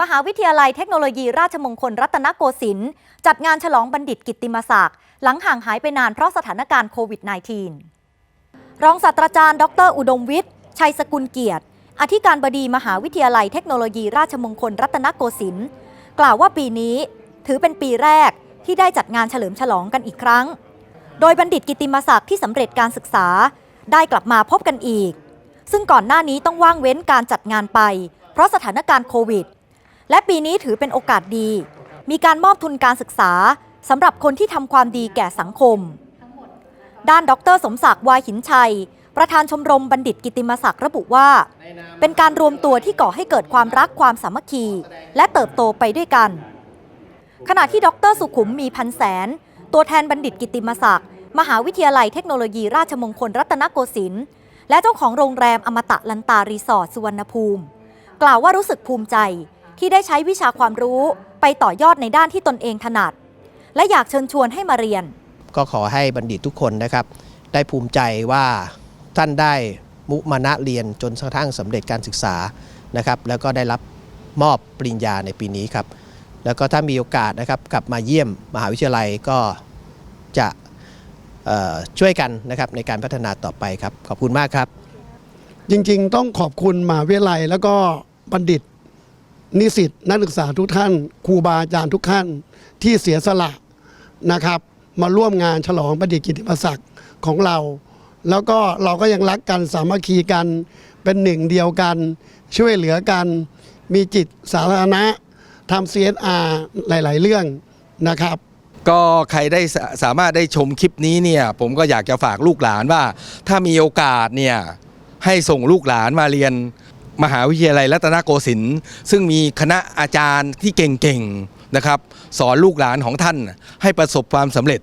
มหาวิทยาลัยเทคโนโลยีราชมงคลรัตนโกสินทร์จัดงานฉลองบัณฑิตกิตติมศักดิ์หลังห่างหายไปนานเพราะสถานการณ์โควิด -19 รองศาสตราจารย์ ดร อุดมวิทย์ ชัยสกุลเกียรติ อธิการบดีมหาวิทยาลัยเทคโนโลยีราชมงคลรัตนโกสินทร์กล่าวว่าปีนี้ ถือเป็นปีแรกที่ได้จัดงานเฉลิมฉลองกันอีกครั้ง โดยบัณฑิตกิตติมศักดิ์ที่สำเร็จการศึกษา ได้กลับมาพบกันอีก ซึ่งก่อนหน้านี้ต้องว่างเว้นการจัดงานไป เพราะสถานการณ์โควิด และปีนี้ถือเป็นโอกาสดี มีการมอบทุนการศึกษาสำหรับคนที่ทำความดีแก่สังคม ด้านดรสมศักดิ์วายหินชัย ประธานชมรมบัณฑิตกิติมศักดิ์ระบุว่า เป็นการรวมตัวที่ก่อให้เกิดความรักความสามัคคี และเติบโตไปด้วยกัน ขณะที่ดรสุขุมมีพันแสน ตัวแทนบัณฑิตกิตติมศักดิ์มหาวิทยาลัยเทคโนโลยีราชมงคลรัตนโกสินทร์และเจ้าของโรงแรมอมตะลันตารีสอร์ทสุวรรณภูมิ กล่าวว่ารู้สึกภูมิใจ ที่ได้ใช้วิชาความรู้ไปต่อยอดในด้านที่ตนเองถนัด และอยากเชิญชวนให้มาเรียน ก็ขอให้บัณฑิตทุกคนนะครับ ได้ภูมิใจว่าท่านได้มุมานะเรียนจนกระทั่งสำเร็จการศึกษานะครับแล้วก็ได้รับมอบปริญญาในปีนี้ครับ แล้วก็ถ้ามีโอกาสนะครับกลับมาเยี่ยมมหาวิทยาลัยก็จะเอ่อช่วยกันนะครับในการพัฒนาต่อไปครับ ขอบคุณมากครับ จริงๆ ต้องขอบคุณมหาวิทยาลัยแล้วก็บัณฑิต นิสิตนักศึกษาทุกท่านครูบาอาจารย์ทุกท่านที่เสียสละนะครับ มาร่วมงานฉลองบัณฑิตกิติมศักดิ์ของเรา แล้วก็เราก็ยังรักกันสามัคคีกันเป็นหนึ่งเดียวกัน ช่วยเหลือกัน มีจิตสาธารณะทำ CSR หลาย ๆ เรื่องนะครับก็ใครได้สามารถได้ชมคลิปนี้เนี่ยผมก็อยากจะฝากลูกหลานว่า ถ้ามีโอกาสเนี่ยให้ส่งลูกหลานมาเรียน มหาวิทยาลัยรัตนโกสินทร์ซึ่งมีคณะอาจารย์ที่เก่งๆนะครับ สอนลูกหลานของท่านให้ประสบความสำเร็จ